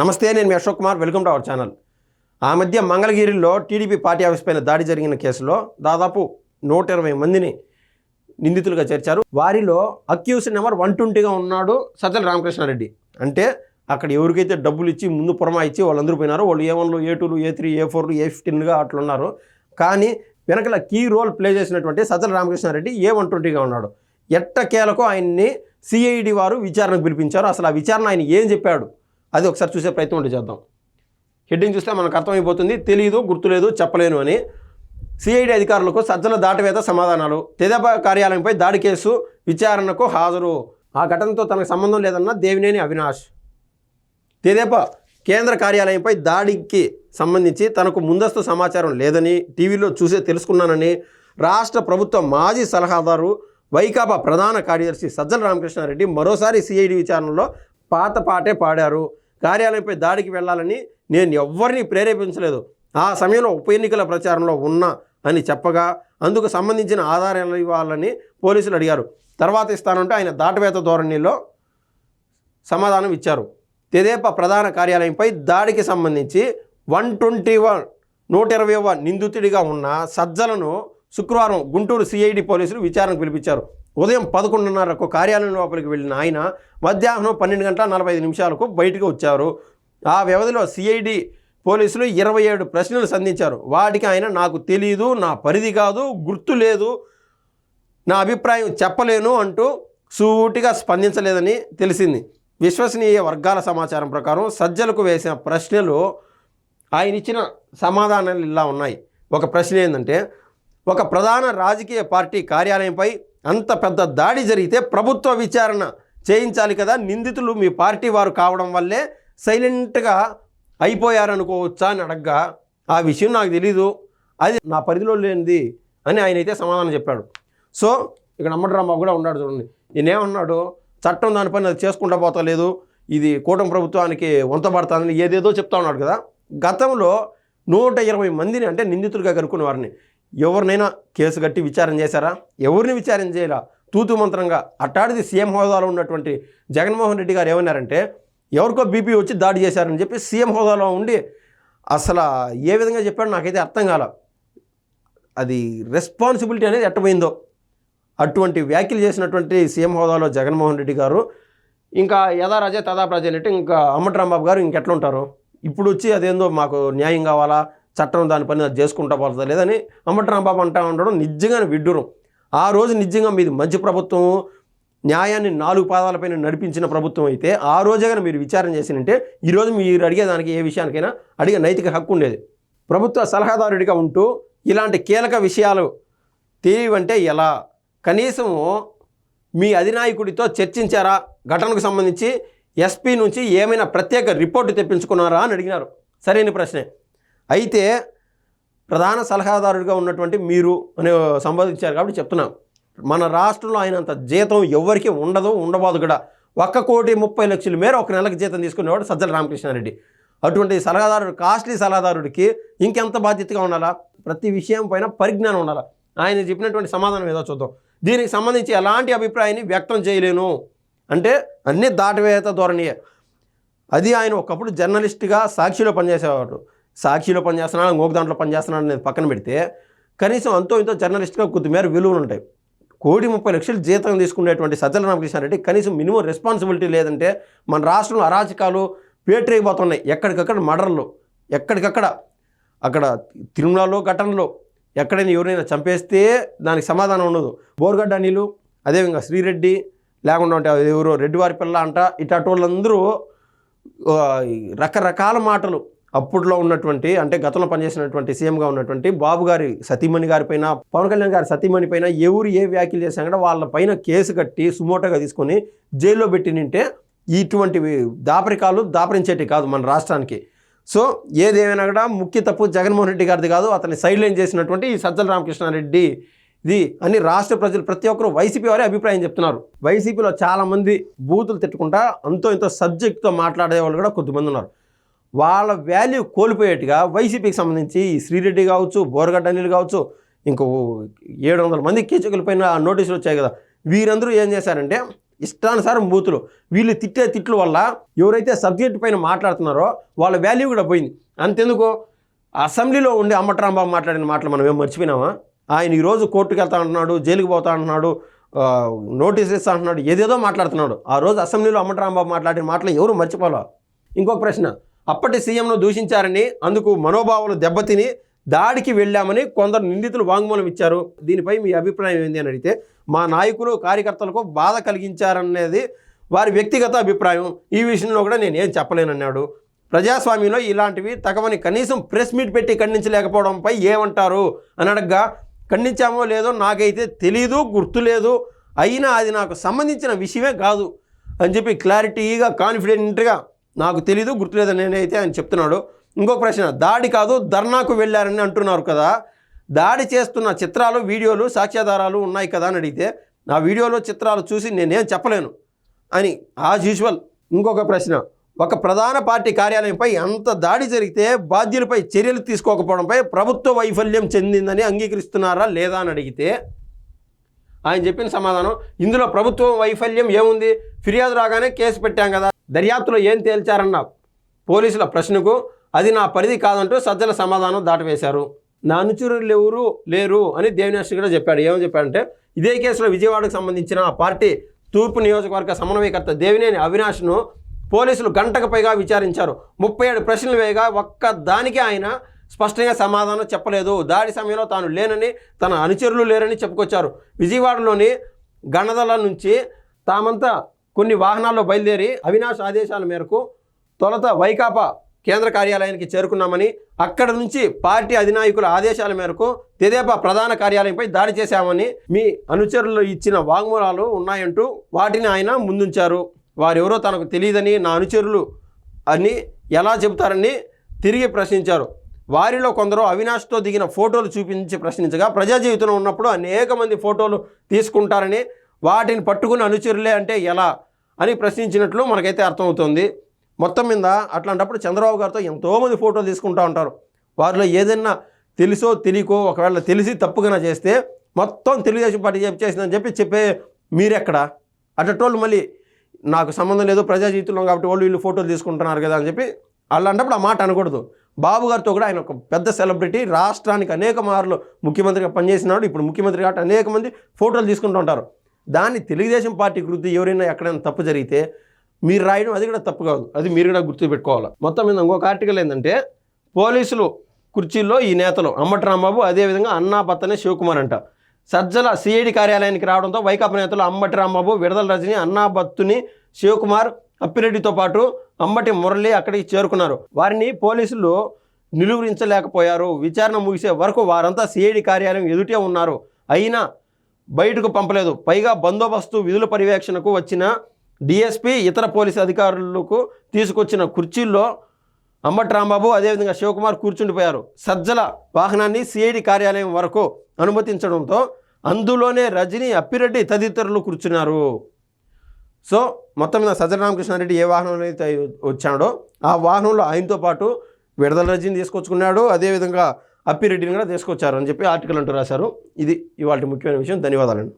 నమస్తే నేను మీ Ashok Kumar. Welcome to our channel. ఆ మధ్య మంగళగిరిలో టీడీపీ పార్టీ ఆఫీస్ పైన దాడి జరిగిన కేసులో దాదాపు నూట ఇరవై మందిని నిందితులుగా చేర్చారు. వారిలో అక్యూస్ నెంబర్ వన్ ట్వంటీగా ఉన్నాడు సజ్జల రామకృష్ణారెడ్డి. అంటే అక్కడ ఎవరికైతే డబ్బులు ఇచ్చి ముందు పురమా ఇచ్చి వాళ్ళందరూ పోయినారో వాళ్ళు ఏ వన్లు ఏ టూలు ఏ త్రీ ఏ ఫోర్లు ఏ ఫిఫ్టీన్గా అట్లున్నారు కానీ వెనకల కీ రోల్ ప్లే చేసినటువంటి సజ్జల రామకృష్ణారెడ్డి ఏ వన్ ట్వంటీగా ఉన్నాడు. ఎట్టకేలకు ఆయన్ని సిఐడి వారు విచారణకు పిలిపించారు. అసలు ఆ విచారణ ఆయన ఏం చెప్పాడు? అది ఒకసారి చూసే ప్రయత్నం ఉంటే చేద్దాం. హెడ్డింగ్ చూస్తే మనకు అర్థమైపోతుంది తెలియదు గుర్తులేదు చెప్పలేను అని. సిఐడి అధికారులకు సజ్జల దాటవేత సమాధానాలు. తెదేపా కార్యాలయంపై దాడి కేసు విచారణకు హాజరు. ఆ ఘటనతో తనకు సంబంధం లేదన్న దేవినేని అవినాష్. తెదేపా కేంద్ర కార్యాలయంపై దాడికి సంబంధించి తనకు ముందస్తు సమాచారం లేదని టీవీలో చూసే తెలుసుకున్నానని రాష్ట్ర ప్రభుత్వ మాజీ సలహాదారు వైకాపా ప్రధాన కార్యదర్శి సజ్జల రామకృష్ణారెడ్డి మరోసారి సిఐడి విచారణలో పాత పాటే పాడారు. కార్యాలయంపై దాడికి వెళ్ళాలని నేను ఎవ్వరిని ప్రేరేపించలేదు. ఆ సమయంలో ఉప ఎన్నికల ప్రచారంలో ఉన్నా అని చెప్పగా అందుకు సంబంధించిన ఆధారాలు ఇవ్వాలని పోలీసులు అడిగారు. తర్వాత ఇస్తానంటే ఆయన దాటవేత ధోరణిలో సమాధానం ఇచ్చారు. తెదేపా ప్రధాన కార్యాలయంపై దాడికి సంబంధించి వన్ ట్వంటీ వన్ నూట ఇరవై నిందితుడిగా ఉన్న సజ్జలను శుక్రవారం గుంటూరు సిఐడి పోలీసులు విచారణకు పిలిపించారు. ఉదయం పదకొండున్నరకు కార్యాలయం లోపలికి వెళ్ళిన ఆయన మధ్యాహ్నం పన్నెండు గంటల నలభై ఐదు నిమిషాలకు బయటకు వచ్చారు. ఆ వ్యవధిలో సిఐడి పోలీసులు ఇరవై ఏడు ప్రశ్నలు సంధించారు. వాటికి ఆయన నాకు తెలియదు నా పరిధి కాదు గుర్తు లేదు నా అభిప్రాయం చెప్పలేను అంటూ సూటిగా స్పందించలేదని తెలిసింది. విశ్వసనీయ వర్గాల సమాచారం ప్రకారం సజ్జలకు వేసిన ప్రశ్నలు ఆయన ఇచ్చిన సమాధానాలు ఇలా ఉన్నాయి. ఒక ప్రశ్న ఏంటంటే ఒక ప్రధాన రాజకీయ పార్టీ కార్యాలయంపై అంత పెద్ద దాడి జరిగితే ప్రభుత్వ విచారణ చేయించాలి కదా. నిందితులు మీ పార్టీ వారు కావడం వల్లే సైలెంట్గా అయిపోయారనుకోవచ్చా అని అడగ్గా. ఆ విషయం నాకు తెలీదు. అది నా పరిధిలో లేనిది అని ఆయన అయితే సమాధానం చెప్పాడు. సో ఇక్కడ అమ్మటరాంబాబు కూడా ఉన్నాడు చూడండి. ఈయనేమన్నాడు చట్టం దానిపైన అది చేసుకుంటా పోతలేదు ఇది కూటమి ప్రభుత్వానికి వంతపడతానని ఏదేదో చెప్తా ఉన్నాడు కదా. గతంలో నూట ఇరవై మందిని అంటే నిందితులుగా కనుక్కున్న వారిని ఎవరినైనా కేసు కట్టి విచారణ చేశారా? ఎవరిని విచారణ చేయరా తూతు మంత్రంగా అట్టాడిది సీఎం హోదాలో ఉన్నటువంటి జగన్మోహన్ రెడ్డి గారు ఏమన్నారంటే ఎవరికో బీపీ వచ్చి దాడి చేశారని చెప్పి సీఎం హోదాలో ఉండి అసలు ఏ విధంగా చెప్పాడో నాకైతే అర్థం కాల. అది రెస్పాన్సిబిలిటీ అనేది ఎట్టపోయిందో అటువంటి వ్యాఖ్యలు చేసినటువంటి సీఎం హోదాలో జగన్మోహన్ రెడ్డి గారు ఇంకా యథా రాజే తదా ప్రజ అంటే ఇంకా అమ్మటరాంబాబు గారు ఇంకెట్లుంటారు ఇప్పుడు వచ్చి అదేందో మాకు న్యాయం కావాలా? చట్టం దాని పని అది చేసుకుంటా పోతుంది. లేదని అమ్మటరాంబాబు అంటా ఉండడం నిజంగానే విడ్డూరం. ఆ రోజు నిజంగా మీది మంచి ప్రభుత్వం న్యాయాన్ని నాలుగు పాదాలపైన నడిపించిన ప్రభుత్వం అయితే ఆ రోజే కానీ మీరు విచారణ చేసినంటే ఈరోజు మీరు అడిగేదానికి ఏ విషయానికైనా అడిగే నైతిక హక్కు ఉండేది. ప్రభుత్వ సలహాదారుడిగా ఉంటూ ఇలాంటి కీలక విషయాలు తెలియవంటే ఎలా? కనీసం మీ అధినాయకుడితో చర్చించారా? ఘటనకు సంబంధించి ఎస్పీ నుంచి ఏమైనా ప్రత్యేక రిపోర్టు తెప్పించుకున్నారా అని అడిగినారు. సరైన ప్రశ్నే. అయితే ప్రధాన సలహాదారుడిగా ఉన్నటువంటి మీరు అని సంబోధించారు కాబట్టి చెప్తున్నాం. మన రాష్ట్రంలో ఆయనంత జీతం ఎవరికి ఉండదు ఉండబోదు కూడా. ఒక్క కోటి ముప్పై లక్షల మేర ఒక నెలకు జీతం తీసుకునేవాడు సజ్జల రామకృష్ణారెడ్డి. అటువంటి సలహాదారుడు కాస్ట్లీ సలహాదారుడికి ఇంకెంత బాధ్యతగా ఉండాలా? ప్రతి విషయం పైన పరిజ్ఞానం ఉండాలా? ఆయన చెప్పినటువంటి సమాధానం ఏదో చూద్దాం. దీనికి సంబంధించి ఎలాంటి అభిప్రాయాన్ని వ్యక్తం చేయలేను. అంటే అన్ని దాటవేత ధోరణియే. అది ఆయన ఒకప్పుడు జర్నలిస్ట్గా సాక్షిలో పనిచేసేవాడు. సాక్షిలో పనిచేస్తున్నాడు ఇంకొక దాంట్లో పనిచేస్తున్నాడు అనేది పక్కన పెడితే కనీసం అంతో ఇంతో జర్నలిస్ట్గా కొద్దిమేర విలువలు ఉంటాయి. కోటి ముప్పై లక్షలు జీతం తీసుకునేటువంటి సజ్జల రామకృష్ణారెడ్డి కనీసం మినిమం రెస్పాన్సిబిలిటీ లేదంటే మన రాష్ట్రంలో అరాచకాలు పేట్రైపోతున్నాయి ఎక్కడికక్కడ మర్డర్లు ఎక్కడికక్కడ అక్కడ తిరుమలలో ఘటనలో ఎక్కడైనా ఎవరైనా చంపేస్తే దానికి సమాధానం ఉండదు. బోర్గడ్డ అనిలు అదేవిధంగా శ్రీరెడ్డి లేకుండా ఉంటే ఎవరో రెడ్డివారి పిల్ల అంట ఇట్లాంటి వాళ్ళందరూ రకరకాల మాటలు అప్పట్లో ఉన్నటువంటి అంటే గతంలో పనిచేసినటువంటి సీఎంగా ఉన్నటువంటి బాబు గారి సతీమణి గారి పైన పవన్ కళ్యాణ్ గారి సతీమణి పైన ఎవరు ఏ వ్యాఖ్యలు చేసినా కూడా వాళ్ళ పైన కేసు కట్టి సుమోటోగా తీసుకొని జైల్లో పెట్టి నింటే ఇటువంటివి దాపరికాలు దాపరించేటివి కాదు మన రాష్ట్రానికి. సో ఏదేమైనా కూడా ముఖ్య తప్పు జగన్మోహన్ రెడ్డి గారిది కాదు అతన్ని సైడ్ లైన్ చేసినటువంటి ఈ సజ్జల రామకృష్ణారెడ్డి ఇది అని రాష్ట్ర ప్రజలు ప్రతి ఒక్కరు వైసీపీ వారే అభిప్రాయం చెప్తున్నారు. వైసీపీలో చాలామంది బూతులు తిట్టుకుంటా అంతో ఇంతో సబ్జెక్ట్తో మాట్లాడే వాళ్ళు కూడా కొద్దిమంది ఉన్నారు. వాళ్ళ వాల్యూ కోల్పోయేట్టుగా వైసీపీకి సంబంధించి శ్రీరెడ్డి కావచ్చు బోరగడ్డ అనిల్ కావచ్చు ఇంకో ఏడు వందల మంది కీచకుల పైన నోటీసులు వచ్చాయి కదా. వీరందరూ ఏం చేశారంటే ఇష్టానుసారం బూతులు వీళ్ళు తిట్టే తిట్ల వల్ల ఎవరైతే సబ్జెక్ట్ పైన మాట్లాడుతున్నారో వాళ్ళ వాల్యూ కూడా పోయింది. అంతెందుకు? అసెంబ్లీలో ఉండే అమ్మట్రాంబాబు మాట్లాడిన మాటలు మనం ఏం మర్చిపోయినామా? ఆయన ఈరోజు కోర్టుకు వెళ్తా అంటున్నాడు జైలుకి పోతా అంటున్నాడు నోటీస్ ఇస్తా అంటున్నాడు ఏదేదో మాట్లాడుతున్నాడు. ఆ రోజు అసెంబ్లీలో అమ్మట్రాంబాబు మాట్లాడిన మాటలు ఎవరు మర్చిపోలే ఇంకొక ప్రశ్న. అప్పటి సీఎంను దూషించారని అందుకు మనోభావాలు దెబ్బతిని దాడికి వెళ్ళామని కొందరు నిందితులు వాంగ్మూలం ఇచ్చారు. దీనిపై మీ అభిప్రాయం ఏంది అని అడిగితే మా నాయకులు కార్యకర్తలకు బాధ కలిగించారనేది వారి వ్యక్తిగత అభిప్రాయం. ఈ విషయంలో కూడా నేను ఏం చెప్పలేనన్నాడు. ప్రజాస్వామ్యంలో ఇలాంటివి తగవని కనీసం ప్రెస్ మీట్ పెట్టి ఖండించలేకపోవడంపై ఏమంటారు? అని అడగ్గా ఖండించామో లేదో నాకైతే తెలీదు గుర్తులేదు. అయినా అది నాకు సంబంధించిన విషయమే కాదు అని చెప్పి క్లారిటీగా కాన్ఫిడెంట్గా నాకు తెలీదు గుర్తులేదు నేనైతే ఆయన చెప్తున్నాడు. ఇంకో ప్రశ్న దాడి కాదు ధర్నాకు వెళ్ళారని అంటున్నారు కదా. దాడి చేస్తున్న చిత్రాలు వీడియోలు సాక్ష్యాధారాలు ఉన్నాయి కదా అని అడిగితే నా వీడియోలో చిత్రాలు చూసి నేనేం చెప్పలేను అని. యాజ్ యూజువల్ ఇంకొక ప్రశ్న ఒక ప్రధాన పార్టీ కార్యాలయంపై అంత దాడి జరిగితే బాధ్యులపై చర్యలు తీసుకోకపోవడంపై ప్రభుత్వ వైఫల్యం చెందిందని అంగీకరిస్తున్నారా లేదా అని అడిగితే ఆయన చెప్పిన సమాధానం ఇందులో ప్రభుత్వం వైఫల్యం ఏముంది? ఫిర్యాదు రాగానే కేసు పెట్టాం కదా. దర్యాప్తులో ఏం తేల్చారన్న పోలీసుల ప్రశ్నకు అది నా పరిధి కాదంటూ సజ్జల సమాధానం దాటవేశారు. నా అనుచరులు ఎవరు? లేరు అని దేవినేష్ కూడా చెప్పాడు. ఏమని చెప్పాడంటే ఇదే కేసులో విజయవాడకు సంబంధించిన పార్టీ తూర్పు నియోజకవర్గ సమన్వయకర్త దేవినేని అవినాష్ను పోలీసులు గంటకు పైగా విచారించారు. ముప్పై ఏడు ప్రశ్నలు వేయగా ఒక్క దానికి ఆయన స్పష్టంగా సమాధానం చెప్పలేదు. దాడి సమయంలో తాను లేనని తన అనుచరులు లేరని చెప్పుకొచ్చారు. విజయవాడలోని గణదల నుంచి తామంతా కొన్ని వాహనాల్లో బయలుదేరి అవినాష్ ఆదేశాల మేరకు తొలత వైకాపా కేంద్ర కార్యాలయానికి చేరుకున్నామని అక్కడ నుంచి పార్టీ అధినాయకుల ఆదేశాల మేరకు తెదేపా ప్రధాన కార్యాలయంపై దాడి చేశామని మీ అనుచరులు ఇచ్చిన వాగ్మూలాలు ఉన్నాయంటూ వాటిని ఆయన ముందుంచారు. వారెవరో తనకు తెలియదని నా అనుచరులు అని ఎలా చెబుతారని తిరిగి ప్రశ్నించారు. వారిలో కొందరు అవినాష్తో దిగిన ఫోటోలు చూపించి ప్రశ్నించగా ప్రజా జీవితంలో ఉన్నప్పుడు అనేక మంది ఫోటోలు తీసుకుంటారని వాటిని పట్టుకుని అనుచరులే అంటే ఎలా? అని ప్రశ్నించినట్లు మనకైతే అర్థమవుతుంది. మొత్తం మీద అట్లాంటప్పుడు చంద్రబాబు గారితో ఎంతోమంది ఫోటోలు తీసుకుంటూ ఉంటారు. వారిలో ఏదైనా తెలుసో తెలియకో ఒకవేళ తెలిసి తప్పుగా చేస్తే మొత్తం తెలుగుదేశం పార్టీ చెప్పి చేసిందని చెప్పి చెప్పే మీరెక్కడ? అటోళ్ళు మళ్ళీ నాకు సంబంధం లేదు ప్రజా జీవితంలో కాబట్టి వాళ్ళు వీళ్ళు ఫోటోలు తీసుకుంటున్నారు కదా అని చెప్పి అలాంటప్పుడు ఆ మాట అనకూడదు. బాబు గారితో కూడా ఆయన ఒక పెద్ద సెలబ్రిటీ రాష్ట్రానికి అనేక మార్లు ముఖ్యమంత్రిగా పనిచేసినాడు. ఇప్పుడు ముఖ్యమంత్రి కాబట్టి అనేక మంది ఫోటోలు తీసుకుంటూ ఉంటారు. దాన్ని తెలుగుదేశం పార్టీ గురించి ఎవరైనా ఎక్కడైనా తప్పు జరిగితే మీరు రాయడం అది కూడా తప్పు కాదు. అది మీరు కూడా గుర్తు పెట్టుకోవాలి మొత్తం మీద ఇంకొక ఆర్టికల్ ఏంటంటే పోలీసులు కుర్చీల్లో ఈ నేతలు అమ్మటి రాంబాబు అదేవిధంగా అన్నా పత్తనే శివకుమార్ అంట. సజ్జల సిఐడి కార్యాలయానికి రావడంతో వైకాపా నేతలు అమ్మటి రాంబాబు విడదల రజని అన్నా బత్తుని శివకుమార్ అప్పిరెడ్డితో పాటు అమ్మటి మురళి అక్కడికి చేరుకున్నారు. వారిని పోలీసులు నిలువరించలేకపోయారు. విచారణ ముగిసే వరకు వారంతా సిఐడి కార్యాలయం ఎదుటే ఉన్నారు. అయినా బయటకు పంపలేదు. పైగా బందోబస్తు విధుల పర్యవేక్షణకు వచ్చిన డిఎస్పి ఇతర పోలీసు అధికారులకు తీసుకొచ్చిన కుర్చీల్లో అంబటి రాంబాబు అదేవిధంగా శివకుమార్ కూర్చుండిపోయారు. సజ్జల వాహనాన్ని సిఐడి కార్యాలయం వరకు అనుమతించడంతో అందులోనే రజని అప్పిరెడ్డి తదితరులు కూర్చున్నారు. సో మొత్తం మీద సజ్జల రామకృష్ణారెడ్డి ఏ వాహనంలో అయితే వచ్చాడో ఆ వాహనంలో ఆయనతో పాటు విడదల రజని తీసుకొచ్చుకున్నాడు. అదేవిధంగా అప్పిరెడ్డిని కూడా తీసుకొచ్చారు అని చెప్పి ఆర్టికల్ అంటూ రాశారు. ఇది ఇవాళ ముఖ్యమైన విషయం. ధన్యవాదాలండి.